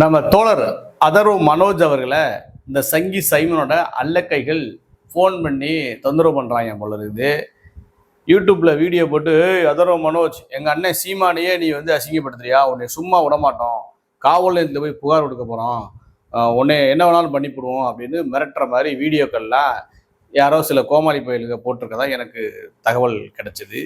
நம்ம தோழர் அதர்வ மனோஜ் அவர்களை இந்த சங்கி சைமனோட அல்லக்கைகள் ஃபோன் பண்ணி தொந்தரவு பண்ணுறாங்க போல இருக்குது. யூடியூப்பில் வீடியோ போட்டு அதர்வ மனோஜ் எங்கள் அண்ணன் சீமானையே நீ வந்து அசிங்கப்படுத்துறியா? உன்னை சும்மா விடமாட்டோம் காவல் நிலையத்தில் போய் புகார் கொடுக்க போகிறோம் உன்னை என்ன வேணாலும் பண்ணிவிடுவோம் அப்படின்னு மிரட்டுற மாதிரி வீடியோக்கள்லாம் யாரோ சில கோமாளி பயிலுங்க போட்டிருக்கதா எனக்கு தகவல் கிடைச்சிது.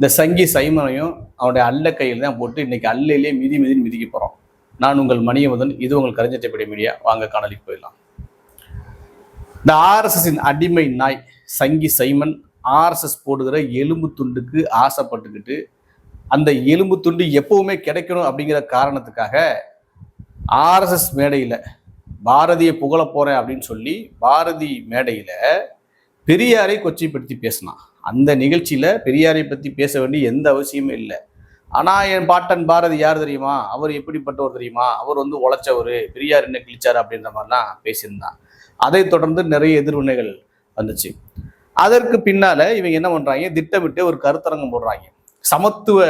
இந்த சங்கி சைமனையும் அவனுடைய அல்ல கையில் தான் போட்டு இன்னைக்கு அல்லையிலே மிதி மிதின்னு மிதிக்க போகிறோம் நான் உங்கள் மணியமுதன் இது உங்கள் கரைஞ்சட்டப்படி மீடியா. வாங்க காணொலிக்கு போயிடலாம். இந்த ஆர்எஸ்எஸின் அடிமை நாய் சங்கி சைமன் ஆர்எஸ்எஸ் போடுகிற எலும்பு துண்டுக்கு ஆசைப்பட்டுக்கிட்டு அந்த எலும்பு துண்டு எப்பவுமே கிடைக்கணும் அப்படிங்கிற காரணத்துக்காக ஆர்எஸ்எஸ் மேடையில் பாரதியை புகழ போகிறேன் அப்படின்னு சொல்லி பாரதி மேடையில் பெரியாரை கொச்சைப்படுத்தி பேசினான். அந்த நிகழ்ச்சியில் பெரியாரை பற்றி பேச வேண்டிய எந்த அவசியமும் இல்லை. ஆனால் என் பாட்டன் பாரதி யார் தெரியுமா? அவர் எப்படிப்பட்டவர் தெரியுமா? அவர் வந்து உழைச்சவர். பெரியார் என்ன கிழிச்சார் அப்படின்ற மாதிரிலாம் பேசியிருந்தான். அதை தொடர்ந்து நிறைய எதிர்வினைகள் வந்துச்சு. அதற்கு பின்னால் இவங்க என்ன பண்ணுறாங்க திட்டமிட்டு ஒரு கருத்தரங்கம் போடுறாங்க. சமத்துவ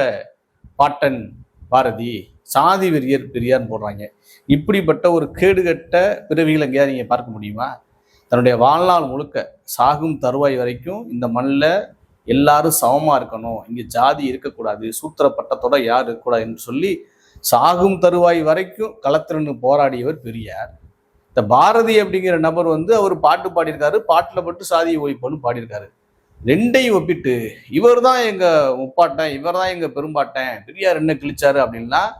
பாட்டன் பாரதி சாதி வெறியர் பெரியார்னு போடுறாங்க. இப்படிப்பட்ட ஒரு கேடுகட்ட பிறவிகளை எங்கேயாவது நீங்கள் பார்க்க முடியுமா? தன்னுடைய வாழ்நாள் முழுக்க சாகும் தருவாய் வரைக்கும் இந்த மண்ணில் எல்லாரும் சமமாக இருக்கணும். இங்கே ஜாதி இருக்கக்கூடாது. சூத்திர பட்டத்தோட யார் இருக்கக்கூடாதுன்னு சொல்லி சாகும் தருவாய் வரைக்கும் களத்திரன்னு போராடியவர் பெரியார். இந்த பாரதி அப்படிங்கிற நபர் வந்து அவர் பாட்டு பாடியிருக்காரு. பாட்டில் மட்டும் சாதியை ஒழிப்புன்னு பாடியிருக்காரு. ரெண்டையும் ஒப்பிட்டு இவர் தான் எங்கள் முப்பாட்டன் இவர் தான் எங்கள் பெரும்பாட்டன் பெரியார் என்ன கிழிச்சாரு அப்படின்லாம்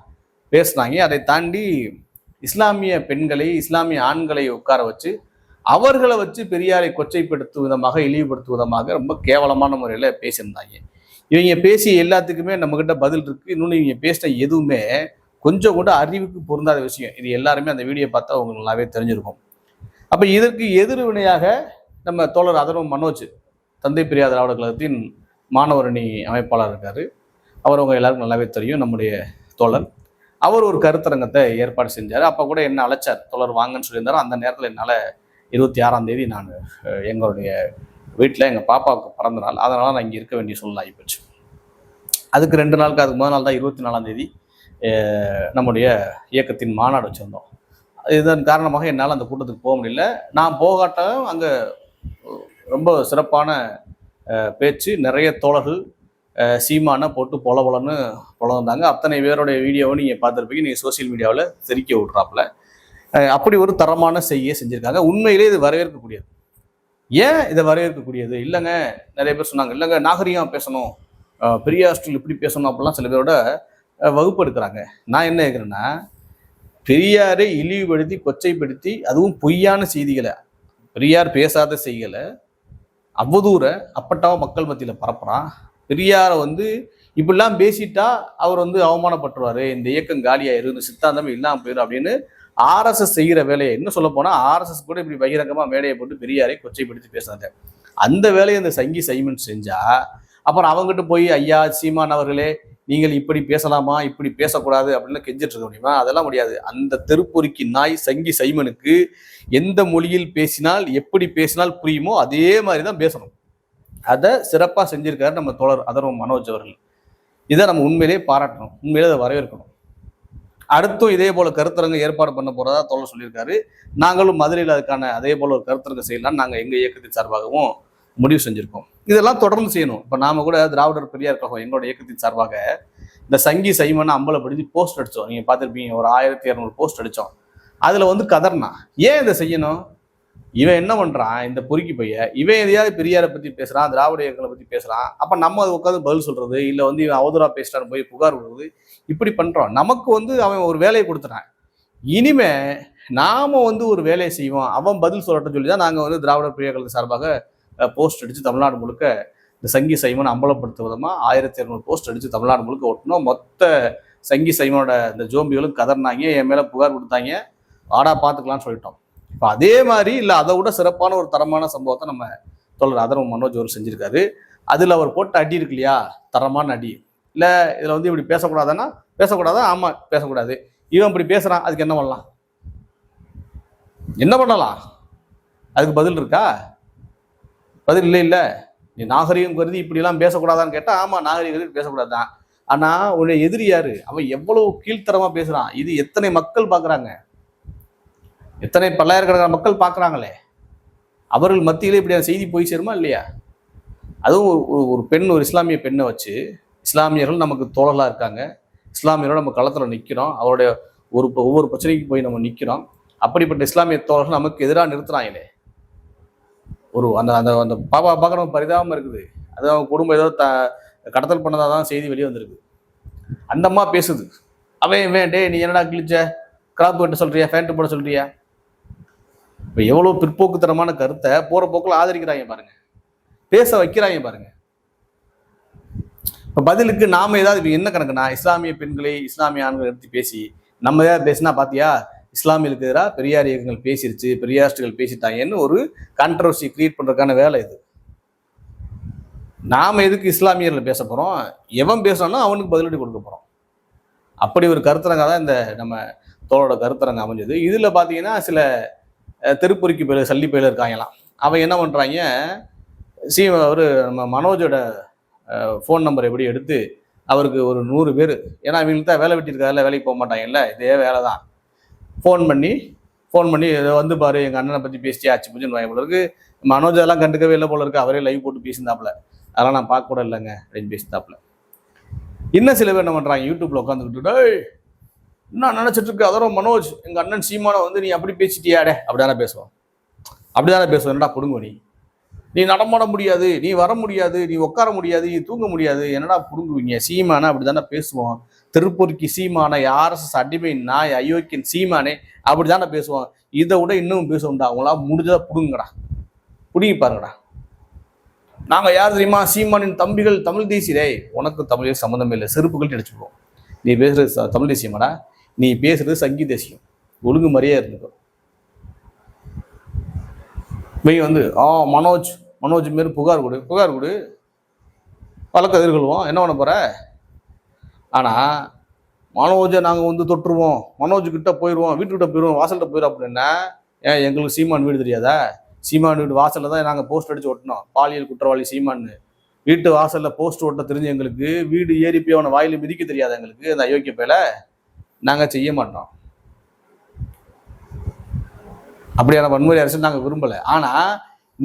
பேசினாங்க. அதை தாண்டி இஸ்லாமிய பெண்களை இஸ்லாமிய ஆண்களை உட்கார வச்சு அவர்களை வச்சு பெரியாரை கொச்சைப்படுத்தும் விதமாக இழிவுபடுத்தும் விதமாக ரொம்ப கேவலமான முறையில் பேசியிருந்தாங்க. இவங்க பேசிய எல்லாத்துக்குமே நம்மக்கிட்ட பதில் இருக்குது இன்னொன்று இவங்க பேசின எதுவுமே கொஞ்சம் கூட அறிவுக்கு பொருந்தாத விஷயம். இது எல்லாருமே அந்த வீடியோ பார்த்தா உங்களுக்கு நல்லாவே தெரிஞ்சிருக்கும். அப்போ இதற்கு எதிர்வினையாக நம்ம தோழர் அதர்வம் மனோஜ் தந்தை பெரியார் திராவிட கழகத்தின் மாணவரணி அமைப்பாளர் இருக்கார். அவர் அவங்க எல்லாருக்கும் நல்லாவே தெரியும் நம்முடைய தோழர் அவர் ஒரு கருத்தரங்கத்தை ஏற்பாடு செஞ்சார். அப்போ கூட என்ன அழைச்சார்? தோழர் வாங்கன்னு சொல்லியிருந்தார். அந்த நேரத்தில் என்னால் இருபத்தி ஆறாம் தேதி நான் எங்களுடைய வீட்டில் எங்கள் பாப்பாவுக்கு பிறந்த நாள். அதனால் நான் இங்கே இருக்க வேண்டிய சூழ்நிலை ஆகிப்போச்சு. அதுக்கு ரெண்டு நாளுக்கு அதுக்கு முதல் நாள் தான் இருபத்தி நாலாம் தேதி நம்முடைய இயக்கத்தின் மாநாடு வச்சுருந்தோம். இதன் காரணமாக என்னால் அந்த கூட்டத்துக்கு போக முடியல. நான் போகாட்டாலும் அங்கே ரொம்ப சிறப்பான பேச்சு நிறைய தோழர்கள் சீமானை சீமான போட்டு பொல பொலன்னு பொழந்தாங்க அத்தனை பேருடைய வீடியோவை நீங்கள் பார்த்துருப்பீங்க. நீங்கள் சோஷியல் மீடியாவில் தெரிக்க விட்றாப்புல. அப்படி ஒரு தரமான செய்ய செஞ்சுருக்காங்க. உண்மையிலே இது வரவேற்கக்கூடியது. ஏன் இதை வரவேற்கக்கூடியது? இல்லைங்க நிறைய பேர் சொன்னாங்க இல்லைங்க நாகரிகம் பேசணும் பெரிய பெரியார் இப்படி பேசணும் அப்படிலாம் சில பேரோட வகுப்பு எடுக்கிறாங்க நான் என்ன கேட்குறேன்னா பெரியாரை இழிவுபடுத்தி கொச்சைப்படுத்தி அதுவும் பொய்யான செய்திகளை பெரியார் பேசாத செய்திகளை அவ்வதூர அப்பட்டாவ மக்கள் மத்தியில் பரப்புகிறான் பெரியாரை வந்து இப்படிலாம் பேசிட்டா அவர் வந்து அவமானப்பட்டுருவார் இந்த இயக்கம் காலியாயிரு இந்த சித்தாந்தம் இல்லாமல் போயிடும் அப்படின்னு ஆர்எஸ்எஸ் செய்கிற வேலையை என்ன சொல்ல போனால் ஆர்எஸ்எஸ் கூட இப்படி பகிரங்கமாக மேடையை போட்டு பெரியாரை கொச்சைப்படுத்தி பேசுறாங்க அந்த வேலையை இந்த சங்கி சைமன் செஞ்சா அப்புறம் அவங்ககிட்ட போய் ஐயா சீமான் அவர்களே நீங்கள் இப்படி பேசலாமா? இப்படி பேசக்கூடாது அப்படின்னு கெஞ்சிட்டு இருக்க முடியுமா அதெல்லாம் முடியாது. அந்த தெருப்பொறுக்கி நாய் சங்கி சைமனுக்கு எந்த மொழியில் பேசினால் எப்படி பேசினால் புரியுமோ அதே மாதிரி தான் பேசணும். அதை சிறப்பாக செஞ்சிருக்காரு நம்ம தோழர் அதர்வம் மனோஜ் அவர்கள். இதை நம்ம உண்மையிலேயே பாராட்டணும். உண்மையிலே அதை வரவேற்கணும். அடுத்தும் இதே போல கருத்தரங்க ஏற்பாடு பண்ண போறதா தோழர் சொல்லியிருக்காரு. நாங்களும் மதுரையில் அதுக்கான அதே போல ஒரு கருத்தரங்க செய்யலாம் நாங்கள் எங்கள் இயக்கத்தின் சார்பாகவும் முடிவு செஞ்சிருக்கோம். இதெல்லாம் தொடர்ந்து செய்யணும். இப்போ நாம கூட திராவிடர் பெரியார் கழகம் எங்களோட இயக்கத்தின் சார்பாக இந்த சங்கி சைமனை அம்பலப்படுத்தி போஸ்ட் அடித்தோம் நீங்கள் பார்த்துருப்பீங்க ஒரு ஆயிரத்தி இரநூறு போஸ்ட் அடித்தோம் அதில் வந்து கதர்னா. ஏன் இதை செய்யணும்? இவன் என்ன பண்ணுறான் இந்த பொறுக்கி பைய. இவன் எதையாவது பெரியாரை பற்றி பேசுகிறான் திராவிட இயக்கங்களை பற்றி பேசுகிறான் அப்போ நம்ம அதை உட்காந்து பதில் சொல்கிறது இல்லை வந்து இவன் அவதூறா பேசுகிறான்னு போய் புகார் விடுறது இப்படி பண்ணுறோம் நமக்கு வந்து அவன் ஒரு வேலையை கொடுத்துட்டான். இனிமே நாம வந்து ஒரு வேலையை செய்வோம். அவன் பதில் சொல்லட்டும் சொல்லி தான் நாங்கள் வந்து திராவிட பிரியர்கள் சார்பாக போஸ்ட் அடித்து தமிழ்நாடு முழுக்க இந்த சங்கி சைமன் அம்பலப்படுத்தும் விதமாக ஆயிரத்தி இரநூறு போஸ்ட் அடித்து தமிழ்நாடு முழுக்க ஒட்டணும் மொத்த சங்கி சைமனோட இந்த ஜோம்பிகளும் கதர்னாங்க. என் மேலே புகார் கொடுத்தாங்க. ஆடா பார்த்துக்கலாம்னு சொல்லிட்டோம். இப்போ அதே மாதிரி இல்லை அதை விட சிறப்பான ஒரு தரமான சம்பவத்தை நம்ம தொடர் அதர்வ மனோஜ் அவர் செஞ்சிருக்காரு. அதில் அவர் போட்ட அடி இருக்கு இல்லையா? தரமான அடி. இல்லை இதில் வந்து இப்படி பேசக்கூடாதுன்னா பேசக்கூடாதா? ஆமாம் பேசக்கூடாது. இவன் இப்படி பேசுகிறான் அதுக்கு என்ன பண்ணலாம்? என்ன பண்ணலாம்? அதுக்கு பதில் இருக்கா? பதில் இல்லை இல்லை. நீ நாகரிகம் கருதி இப்படிலாம் பேசக்கூடாதான்னு கேட்டால் ஆமாம் நாகரிகம் கருதி பேசக்கூடாது தான் உன்னை எதிரி யாரு? அவன் எவ்வளவு கீழ்த்தரமாக பேசுகிறான் இது எத்தனை மக்கள் பார்க்குறாங்க எத்தனை பல்லாயிரக்கணக்கான மக்கள் பார்க்குறாங்களே. அவர்கள் மத்தியிலே இப்படியான செய்தி போய் சேருமா இல்லையா? அதுவும் ஒரு ஒரு- ஒரு பெண் ஒரு இஸ்லாமிய பெண்ணை வச்சு இஸ்லாமியர்கள் நமக்கு தோழலாக இருக்காங்க. இஸ்லாமியரோட நம்ம களத்தில் நிற்கிறோம் அவருடைய ஒரு ஒவ்வொரு பிரச்சனைக்கும் போய் நம்ம நிற்கிறோம் அப்படிப்பட்ட இஸ்லாமிய தோழர்கள் நமக்கு எதிராக நிறுத்துறாங்களே. ஒரு அந்த அந்த அந்த பாப்பா பார்க்குறவங்க பரிதாபமாக இருக்குது. அது அவங்க குடும்பம் ஏதோ த கடத்தல் பண்ணதாக தான் செய்தி வெளியே வந்திருக்கு. அந்தம்மா பேசுது. அவன் இவன் நீ என்னடா கிழிச்ச? கிராப் கட்ட சொல்கிறியா ஃபேண்ட்டு போட சொல்கிறியா இப்போ எவ்வளோ பிற்போக்குத்தனமான கருத்தை போகிற போக்கில் ஆதரிக்கிறாங்க பாருங்க. பேச வைக்கிறாங்க பாருங்க. இப்போ பதிலுக்கு நாம ஏதாவது இப்போ என்ன கணக்குனா இஸ்லாமிய பெண்களை இஸ்லாமிய ஆண்களை எடுத்து பேசி நம்ம ஏதாவது பேசினா பார்த்தியா இஸ்லாமியர்களுக்கு எதிராக பெரியார் இயக்கங்கள் பேசிருச்சு பெரியாரிஸ்டுகள் பேசிட்டாங்கன்னு ஒரு கான்ட்ரவர்சி கிரியேட் பண்ணுறதுக்கான வேலை இது. நாம எதுக்கு இஸ்லாமியர்கள் பேச போகிறோம் எவன் பேசணும்னா அவனுக்கு பதிலடி கொடுக்க போகிறோம் அப்படி ஒரு கருத்தரங்காக தான் இந்த நம்ம தோளோட கருத்தரங்கம் அமைஞ்சது. இதில் பார்த்தீங்கன்னா சில தெருப்பொறுக்கி பேர் சல்லி பேர் இருக்காங்களாம். அவன் என்ன பண்ணுறாங்க சி ஒரு நம்ம மனோஜோட ஃபோன் நம்பர் எப்படி எடுத்து அவருக்கு ஒரு நூறு பேர் ஏன்னா இவங்களுக்கு தான் வேலை வெட்டியிருக்காதுல வேலைக்கு போக மாட்டாங்கல்ல இதே வேலை தான் ஃபோன் பண்ணி ஃபோன் பண்ணி ஏதோ வந்து பாரு எங்கள் அண்ணனை பற்றி பேசிட்டே ஆச்சு புரிஞ்சுன்னு வாங்க. போல இருக்கு மனோஜ் அதெல்லாம் கண்டுக்கவே இல்லை போல இருக்கு. அவரே லைவ் போட்டு பேசியிருந்தாப்புல. அதெல்லாம் நான் பார்க்க கூட இல்லைங்க அப்படின்னு பேசியிருந்தாப்புல. இன்னும் சில பேர் என்ன பண்ணுறாங்க யூடியூப்பில் உட்காந்துக்கிட்டு என்ன நினச்சிட்டு இருக்கு அதோட மனோஜ் எங்கள் அண்ணன் சீமானை வந்து நீ அப்படி பேசிட்டியாடே? அப்படிதானே பேசுவோம் அப்படிதானே பேசுவோம் என்னடா கொடுங்க நீ? நீ நடமாட முடியாது நீ வர முடியாது நீ உட்கார முடியாது நீ தூங்க முடியாது. என்னடா புடுங்குவீங்க? சீமானா அப்படிதானே பேசுவோம் திருப்பூர்க்கு சீமானை ஆர்எஸ்எஸ் அடிமை நாய் அயோக்கியன் சீமானே அப்படிதானே பேசுவோம் இதை விட இன்னும் பேசுவோம்டா. அவங்களா முடிஞ்சதா புடுங்கடா புடுங்கி பாருங்கடா. நாங்கள் யார் தெரியுமா? சீமானின் தம்பிகள் தமிழ் தேசியரே. உனக்கு தமிழே சம்மந்தமே இல்லை. செருப்புகள் அடிச்சுடுவோம் நீ பேசுகிற தமிழ் தேசியமாடா? நீ பேசுறது சங்கி தேசியம் ஒழுங்கு மாதிரியே இருந்துக்கோ. இவங்க வந்து ஆ மனோஜ் மனோஜ் மாரி புகார் கொடு புகார் கொடு. வழக்கு எதிர்கொள்வோம். என்ன பண்ண போகிற ஆனால் மனோஜை நாங்கள் வந்து தொட்டுருவோம் மனோஜுக்கிட்ட போயிடுவோம் வீட்டுக்கிட்ட போயிடுவோம் வாசல்கிட்ட போயிடும் அப்படின்னா ஏன் எங்களுக்கு சீமான் வீடு தெரியாதா? சீமான் வீடு வாசலில் தான் நாங்கள் போஸ்ட் அடித்து ஒட்டினோம். பாலியல் குற்றவாளி சீமான்னு. வீட்டு வாசலில் போஸ்ட் ஒட்ட தெரிஞ்சு எங்களுக்கு வீடு ஏறி போய் அவனை வாயில் மிதிக்க தெரியாத எங்களுக்கு? அந்த அயோக்கிய பேல. நாங்கள் செய்ய மாட்டோம். அப்படியான வன்முறை அரசு நாங்கள் விரும்பலை. ஆனால்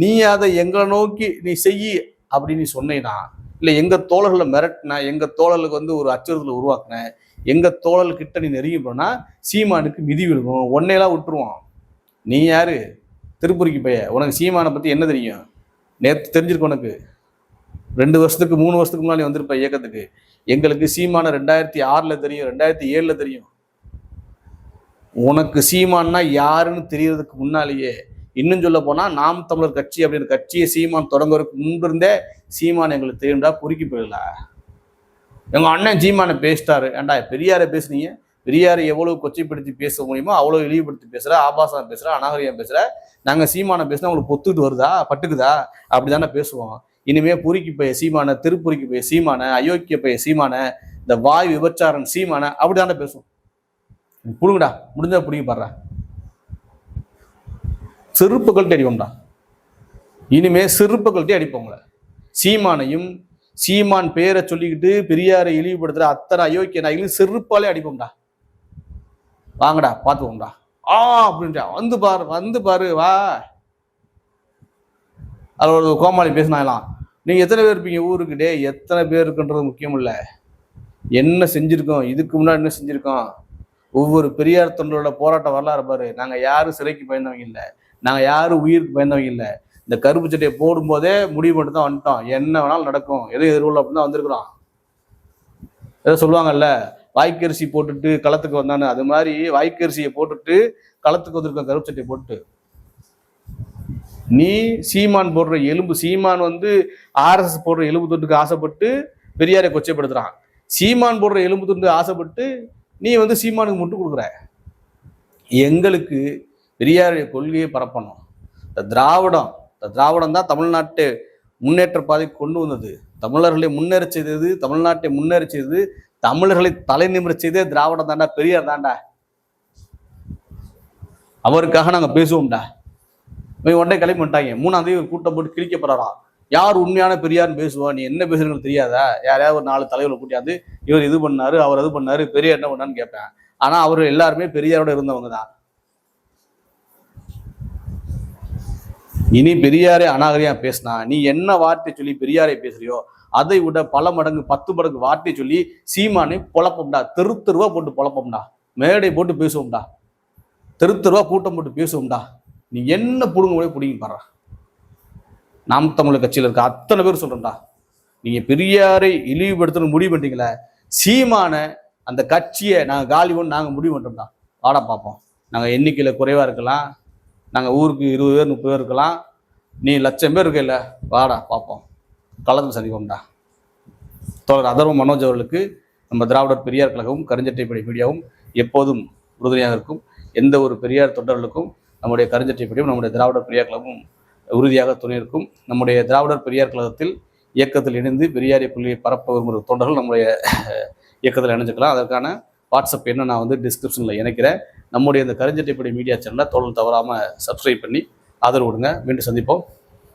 நீ அதை எங்களை நோக்கி நீ செய் அப்படின்னு நீ சொன்னீன்னா இல்லை எங்கள் தோழர்களை மிரட்டின எங்கள் தோழர்களுக்கு வந்து ஒரு அச்சுறுத்தலை உருவாக்குன எங்கள் தோழல்கிட்ட நீ நெருங்கி போனா சீமானுக்கு மிதி விழுகும் உன்னையெல்லாம் விட்டுருவான். நீ யாரு? திருப்பூரிக்கு பைய உனக்கு சீமானை பற்றி என்ன தெரியும்? நேற்று தெரிஞ்சிருக்கு உனக்கு. ரெண்டு வருஷத்துக்கு மூணு வருஷத்துக்கு முன்னாடி வந்திருப்ப இயக்கத்துக்கு. எங்களுக்கு சீமான ரெண்டாயிரத்தி ஆறில் தெரியும் ரெண்டாயிரத்தி ஏழில் தெரியும். உனக்கு சீமான்னா யாருன்னு தெரியறதுக்கு முன்னாலேயே இன்னும் சொல்ல போனால் நாம் தமிழர் கட்சி அப்படின்ற கட்சியை சீமான் தொடங்குறதுக்கு முன்பிருந்தே சீமான் எங்களுக்கு தெரியும்டா பொறுக்கி போயிடல. எங்கள் அண்ணன் சீமானை பேசிட்டாரு. ஏண்டா பெரியாரை பேசுனீங்க? பெரியாரை எவ்வளோ கொச்சைப்படுத்தி பேச முடியுமோ அவ்வளோ இழிவுபடுத்தி பேசுகிற ஆபாசம் பேசுகிற அநாகரியம் பேசுகிற நாங்கள் சீமானை பேசினா உங்களுக்கு பொத்துக்கிட்டு வருதா? பட்டுக்குதா? அப்படி தானே பேசுவோம். இனிமே புரிக்கு போய் சீமான திருப்புரிக்கு போய் சீமான அயோக்கிய போய் சீமான இந்த வாய் விபச்சாரன் சீமான அப்படிதானே பேசுவோம். புடுங்கடா முடிஞ்சா புடிங்க பாடுறா செருப்புகள்ட்ட அடிப்போம்டா இனிமே செருப்புகள்ட்டே அடிப்போங்கள சீமானையும் சீமான் பேரை சொல்லிக்கிட்டு பெரியாரை இழிவுபடுத்துற அத்தனை அயோக்கிய நாய்களும் செருப்பாலே அடிப்போம்டா. வாங்கடா பார்த்துக்கோங்கடா ஆ அப்படின்ட்டா வந்து பாரு வந்து பாரு வா. அதில் ஒரு கோமாளி பேசினாங்களாம். நீங்கள் எத்தனை பேர் இருப்பீங்க? ஊருக்கு. டே எத்தனை பேர் இருக்குன்றது முக்கியம் இல்லை. என்ன செஞ்சுருக்கோம்? இதுக்கு முன்னாடி என்ன செஞ்சுருக்கோம்? ஒவ்வொரு பெரியார் தொண்டரோட போராட்ட வரலாறு பாரு. நாங்கள் யாரும் சிறைக்கு பயந்தவங்க இல்லை. நாங்கள் யாரும் உயிருக்கு பயந்தவங்க இல்லை. இந்த கருப்பு சட்டையை போடும்போதே முடிவு மட்டும் தான் வந்துட்டோம். என்ன வேணாலும் நடக்கும். எதுவும் எதிர்கொள்ள அப்படின்னு தான் வந்திருக்கிறோம். ஏதோ சொல்லுவாங்கல்ல வாய்க்கரிசி போட்டுட்டு களத்துக்கு வந்தானு. அது மாதிரி வாய்க்கரிசியை போட்டுட்டு களத்துக்கு வந்திருக்கோம் கருப்பு சட்டையை போட்டு நீ சீமான் போடுற எலும்பு சீமான் வந்து ஆர்எஸ்எஸ் போடுற எலும்பு துண்டுக்கு ஆசைப்பட்டு பெரியாரை கொச்சைப்படுத்துறான். சீமான் போடுற எலும்பு துண்டு ஆசைப்பட்டு நீ வந்து சீமானுக்கு முட்டு கொடுக்குற. எங்களுக்கு பெரியாருடைய கொள்கையை பரப்பணும். இந்த திராவிடம் இந்த திராவிடம் தான் தமிழ்நாட்டை முன்னேற்ற பாதைக்கு கொண்டு வந்தது. தமிழர்களை முன்னேற செய்தது தமிழ்நாட்டை முன்னேற செய்தது தமிழர்களை தலை நிமிர செய்தே திராவிடம் தாண்டா பெரியார் தாண்டா அவருக்காக நாங்கள் பேசுவோம்டா. இவன் உடனே கிளம்பி வந்துட்டாங்க. மூணாம் தேதி ஒரு கூட்டம் போட்டு கிழிக்க போறாராம். யார் உண்மையான பெரியார்னு பேசுவா? நீ என்ன பேசுறீங்கன்னு தெரியாதா? யாரையாவது ஒரு நாலு தலைவரை கூட்டியாந்து இவர் இது பண்ணாரு அவர் அது பண்ணாரு பெரியார் என்ன பண்ணான்னு கேட்பேன். ஆனா அவர் எல்லாருமே பெரியாரோட இருந்தவங்க தான். இனி பெரியாரே அநாகரியா பேசினா நீ என்ன வார்த்தை சொல்லி பெரியாரை பேசுறியோ அதை விட பல மடங்கு பத்து மடங்கு வார்த்தை சொல்லி சீமானை பொழப்பம்டா. தெரு தெருவா போட்டு பொழப்பம்டா. மேடை போட்டு பேசுவோம்டா. தெரு தெருவா கூட்டம் போட்டு பேசுவோம்டா. நீ என்ன பிடுங்க முடியும் பிடிங்க பாரு. நாம் தமிழர் கட்சியில் இருக்க அத்தனை பேர் சொல்கிறேன்டா நீங்கள் பெரியாரை இழிவுபடுத்தணும் முடிவு பண்ணிட்டீங்களே சீமான அந்த கட்சியை நாங்கள் காலி பண்ணு நாங்கள் முடிவு பண்ணுறோம்டா வாடா பார்ப்போம் நாங்கள் எண்ணிக்கையில் குறைவாக இருக்கலாம். நாங்கள் ஊருக்கு இருபது பேர் முப்பது பேர் இருக்கலாம். நீ லட்சம் பேர் இருக்க வாடா பார்ப்போம் கலந்து சந்திப்போம்டா. தோழர் அதர்வ மனோஜ் அவர்களுக்கு நம்ம திராவிடர் பெரியார் கழகமும் கருஞ்சட்டைப்படை மீடியாவும் எப்போதும் உறுதுணையாக இருக்கும். எந்த ஒரு பெரியார் தொண்டர்களுக்கும் நம்முடைய கருஞ்சட்டை கருஞ்சட்டைப்படியும் நம்முடைய திராவிடர் பெரியார் கழகமும் உறுதியாக துணை இருக்கும் நம்முடைய திராவிடர் பெரியார் கழகத்தில் இயக்கத்தில் இணைந்து பெரியாரிய புள்ளியை பரப்ப விரும்புகிற தொண்டர்கள் நம்முடைய இயக்கத்தில் இணைஞ்சுக்கலாம் அதற்கான வாட்ஸ்அப் என்ன நான் வந்து டிஸ்கிரிப்ஷனில் இணைக்கிறேன். நம்முடைய இந்த கருஞ்சட்டைப்படி மீடியா சேனலை தொடர்ந்து தவறாமல் சப்ஸ்கிரைப் பண்ணி ஆதரவு கொடுங்க. மீண்டும் சந்திப்போம்.